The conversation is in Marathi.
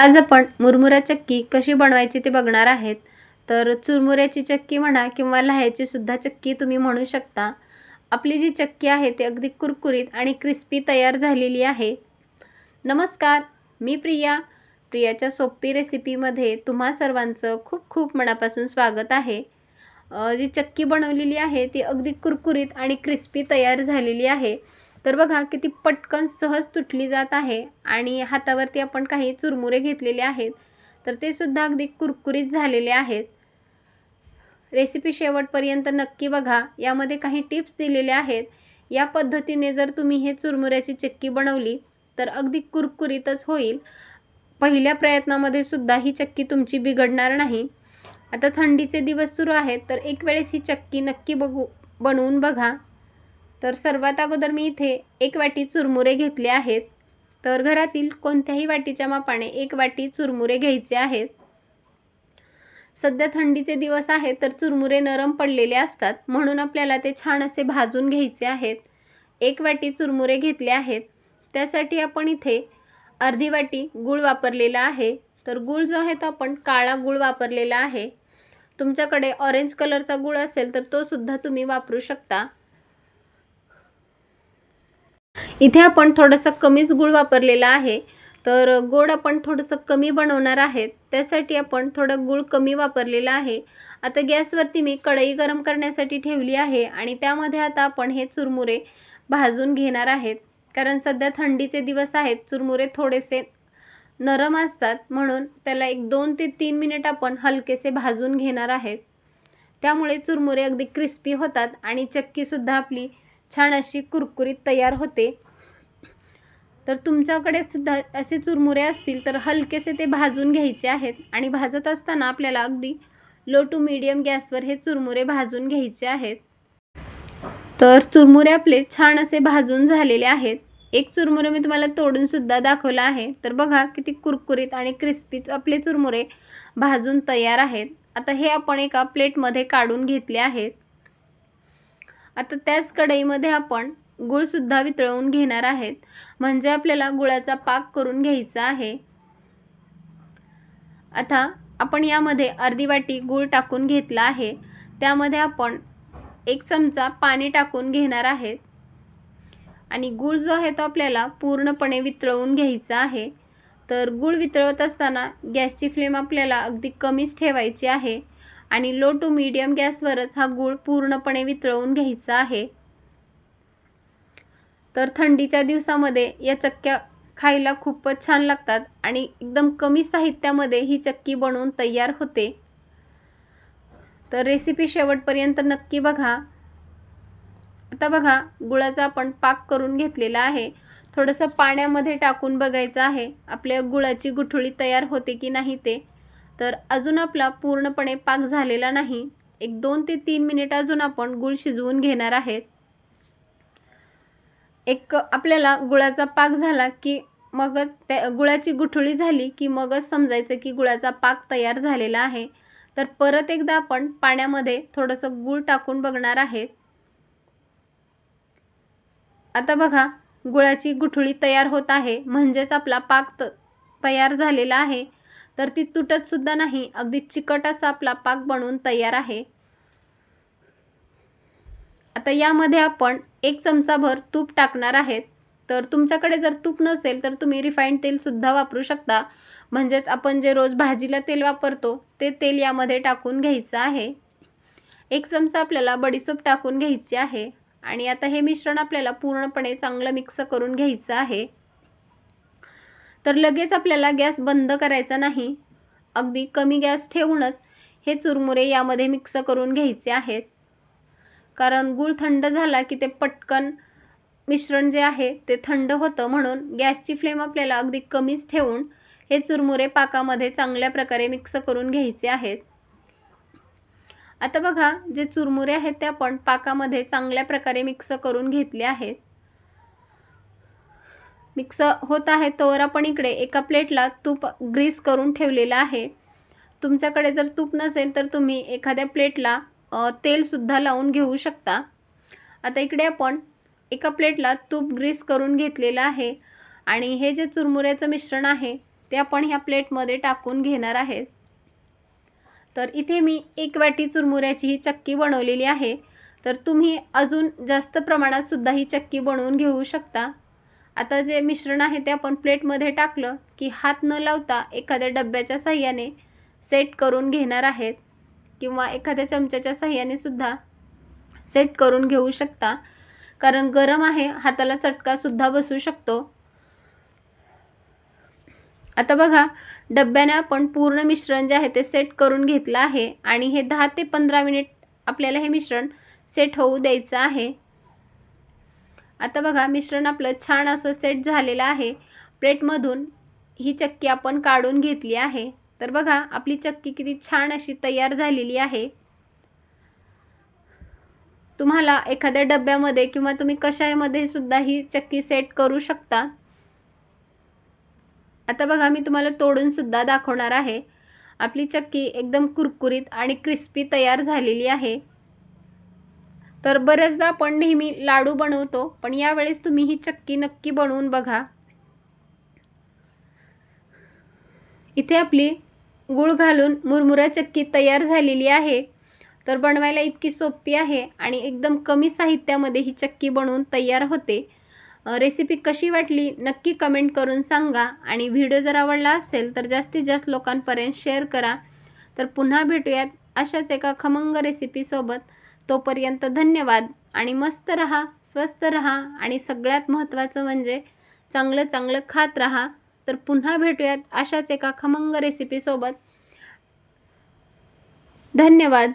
आज आपण मुरमुरा चक्की कशी बनवायची ते बघणार आहेत. तर चुरमुऱ्याची चक्की म्हणा किंवा लह्याची सुद्धा चक्की तुम्ही म्हणू शकता. आपली जी चक्की आहे ती अगदी कुरकुरीत आणि क्रिस्पी तयार झालेली आहे. नमस्कार मी प्रिया. प्रियाच्या सोपी रेसिपीमध्ये तुम्हा सर्वांचं खूप खूप मनापासून स्वागत आहे. जी चक्की बनवलेली आहे ती अगदी कुरकुरीत आणि क्रिस्पी तयार झालेली आहे. तर बघा किती पटकन सहज तुटली जात आहे आणि हातावरती आपण काही चुरमुरे घेतलेले आहेत तर ते सुद्धा अगदी कुरकुरीत झालेले आहेत. रेसिपी शेवटपर्यंत नक्की बघा. यामध्ये काही टिप्स दिलेले आहेत. या पद्धतीने जर तुम्ही हे चुरमुऱ्याची चक्की बनवली तर अगदी कुरकुरीतच होईल. पहिल्या प्रयत्नामध्ये सुद्धा ही चक्की तुमची बिघडणार नाही. आता थंडीचे दिवस सुरू आहेत तर एक वेळेस ही चक्की नक्की बघू बनवून बघा. तर सर्वात अगोदर मी इथे एक वाटी चुरमुरे घेतले आहेत. तर घरातील कोणत्याही वाटीच्या मापाने एक वाटी चुरमुरे घ्यायचे आहेत. सध्या थंडीचे दिवस आहेत तर चुरमुरे नरम पडलेले असतात म्हणून आपल्याला ते छान असे भाजून घ्यायचे आहेत. एक वाटी चुरमुरे घेतले आहेत. त्यासाठी आपण इथे अर्धी वाटी गूळ वापरलेला आहे. तर गूळ जो आहे तो आपण काळा गूळ वापरलेला आहे. तुमच्याकडे ऑरेंज कलरचा गूळ असेल तर तो सुद्धा तुम्ही वापरू शकता. इथे आपण थोडंसं कमीच गूळ वापरलेला आहे. तर गोड आपण थोडंसं कमी बनवणार आहेत त्यासाठी आपण थोडं गूळ कमी वापरलेला आहे. आता गॅसवरती मी कढई गरम करण्यासाठी ठेवली आहे आणि त्यामध्ये आता आपण हे चुरमुरे भाजून घेणार आहेत. कारण सध्या थंडीचे दिवस आहेत. चुरमुरे थोडेसे नरम असतात. म्हणून त्याला एक दोन ते तीन मिनिट आपण हलकेसे भाजून घेणार आहेत. त्यामुळे चुरमुरे अगदी क्रिस्पी होतात आणि चक्कीसुद्धा आपली छान अशी कुरकुरीत तयार होते. तर तुमच्याकडे सुद्धा असे चुरमुरे असतील तर हलकेसे ते भाजून घ्यायचे आहेत. आणि भाजत असताना आपल्याला अगदी लो टू मीडियम गॅसवर हे चुरमुरे भाजून घ्यायचे आहेत. तर चुरमुरे आपले छान असे भाजून झालेले आहेत. एक चुरमुरे मी तुम्हाला तोडूनसुद्धा दाखवला आहे. तर बघा किती कुरकुरीत आणि क्रिस्पीच आपले चुरमुरे भाजून तयार आहेत. आता हे आपण एका प्लेटमध्ये काढून घेतले आहेत. आता त्याच कढईमध्ये आपण गुळसुद्धा वितळवून घेणार आहेत. म्हणजे आपल्याला गुळाचा पाक करून घ्यायचा आहे. आता आपण यामध्ये अर्धी वाटी गूळ टाकून घेतला आहे. त्यामध्ये आपण एक चमचा पाणी टाकून घेणार आहेत. आणि गूळ जो आहे तो आपल्याला पूर्णपणे वितळवून घ्यायचा आहे. तर गूळ वितळवत असताना गॅसची फ्लेम आपल्याला अगदी कमीच ठेवायची आहे. आणि लो टू मीडियम गॅसवरच हा गूळ पूर्णपणे वितळवून घ्यायचा आहे. तर थंडीच्या दिवसामध्ये या चक्क्या खायला खूपच छान लागतात आणि एकदम कमी साहित्यामध्ये ही चक्की बनवून तयार होते. तर रेसिपी शेवटपर्यंत नक्की बघा. आता बघा गुळाचा आपण पाक करून घेतलेला आहे. थोडंसं पाण्यामध्ये टाकून बघायचं आहे आपल्या गुळाची गुठळी तयार होते की नाही ते. तर अजून आपला पूर्णपणे पाक झालेला नाही. एक दोन ते तीन मिनिट अजून आपण गुळ शिजवून घेणार आहेत. एक आपल्याला गुळाचा पाक झाला की मगच त्या गुळाची गुठळी झाली की मगच समजायचं की गुळाचा पाक तयार झालेला आहे. तर परत एकदा आपण पाण्यामध्ये थोडंसं गूळ टाकून बघणार आहेत. आता बघा गुळाची गुठळी तयार होत आहे. म्हणजेच आपला पाक त तयार झालेला आहे. तर ती तुटतसुद्धा नाही. अगदी चिकट असा आपला पाक बनवून तयार आहे. आता यामध्ये आपण एक चमचाभर तूप टाकणार आहेत. तर तुमच्याकडे जर तूप नसेल तर तुम्ही रिफाईंड तेलसुद्धा वापरू शकता. म्हणजेच आपण जे रोज भाजीला तेल वापरतो ते तेल यामध्ये टाकून घ्यायचं आहे. एक चमचा आपल्याला बडीसोप टाकून घ्यायची आहे. आणि आता हे मिश्रण आपल्याला पूर्णपणे चांगलं मिक्स करून घ्यायचं आहे. तर लगेच आपल्याला गॅस बंद करायचा नाही. अगदी कमी गॅस ठेवूनच हे चुरमुरे यामध्ये मिक्स करून घ्यायचे आहेत. कारण गूळ थंड झाला की ते पटकन मिश्रण जे आहे ते थंड होतं म्हणून गॅसची फ्लेम आपल्याला अगदी कमीच ठेवून हे चुरमुरे पाकामध्ये चांगल्या प्रकारे मिक्स करून घ्यायचे आहेत. आता बघा जे चुरमुरे आहेत ते आपण पाकामध्ये चांगल्या प्रकारे मिक्स करून घेतले आहेत. मिक्स होत आहे तोवर आपण इकडे एका प्लेटला तूप ग्रीस करून ठेवलेलं आहे. तुमच्याकडे जर तूप नसेल तर तुम्ही एखाद्या प्लेटला तेलसुद्धा लावून घेऊ शकता. आता इकडे आपण एका प्लेटला तूप ग्रीस करून घेतलेलं आहे आणि हे जे चुरमुऱ्याचं मिश्रण आहे ते आपण ह्या प्लेटमध्ये टाकून घेणार आहेत. तर इथे मी एक वाटी चुरमुऱ्याची ही चक्की बनवलेली आहे. तर तुम्ही अजून जास्त प्रमाणात सुद्धा ही चक्की बनवून घेऊ शकता. आता जे मिश्रण आहे ते आपण प्लेटमध्ये टाकलं की हात न लावता एखाद्या डब्याच्या साह्याने सेट करून घेणार आहेत. किंवा एखाद्या चमच्याच्या साह्याने सुद्धा सेट करून घेऊ शकता. कारण गरम आहे हाताला चटकासुद्धा बसू शकतो. आता बघा डब्याने आपण पूर्ण मिश्रण जे आहे ते सेट करून घेतलं आहे आणि हे दहा ते पंधरा मिनिट आपल्याला हे मिश्रण सेट होऊ द्यायचं आहे. आता बघा मिश्रण आपलं छान असं सेट झालेलं आहे. प्लेटमधून ही चक्की आपण काढून घेतली आहे. तर बघा आपली चक्की किती छान अशी तयार झालेली आहे. तुम्हाला एखाद्या डब्यामध्ये किंवा तुम्ही कशामध्ये सुद्धा ही चक्की सेट करू शकता. आता बघा मी तुम्हाला तोडून सुद्धा दाखवणार आहे. आपली चक्की एकदम कुरकुरीत आणि क्रिस्पी तयार झालेली आहे. तर बऱ्याचदा आपण नेहमी लाडू बनवतो पण यावेळेस तुम्ही ही चक्की नक्की बनवून बघा. इथे आपली गूळ घालून मुरमुरा चक्की तयार झालेली आहे. तर बनवायला इतकी सोपी आहे आणि एकदम कमी साहित्यामध्ये ही चक्की बनवून तयार होते. रेसिपी कशी वाटली नक्की कमेंट करून सांगा आणि व्हिडिओ जर आवडला असेल तर जास्तीत जास्त लोकांपर्यंत शेअर करा. तर पुन्हा भेटूयात अशाच एका खमंग रेसिपीसोबत तोपर्यंत धन्यवाद आणि मस्त रहा स्वस्त रहा आणि सगळ्यात महत्त्वाचं म्हणजे चांगलं चांगलं खात रहा. तर पुन्हा भेटूयात अशाच एका खमंग रेसिपीसोबत धन्यवाद.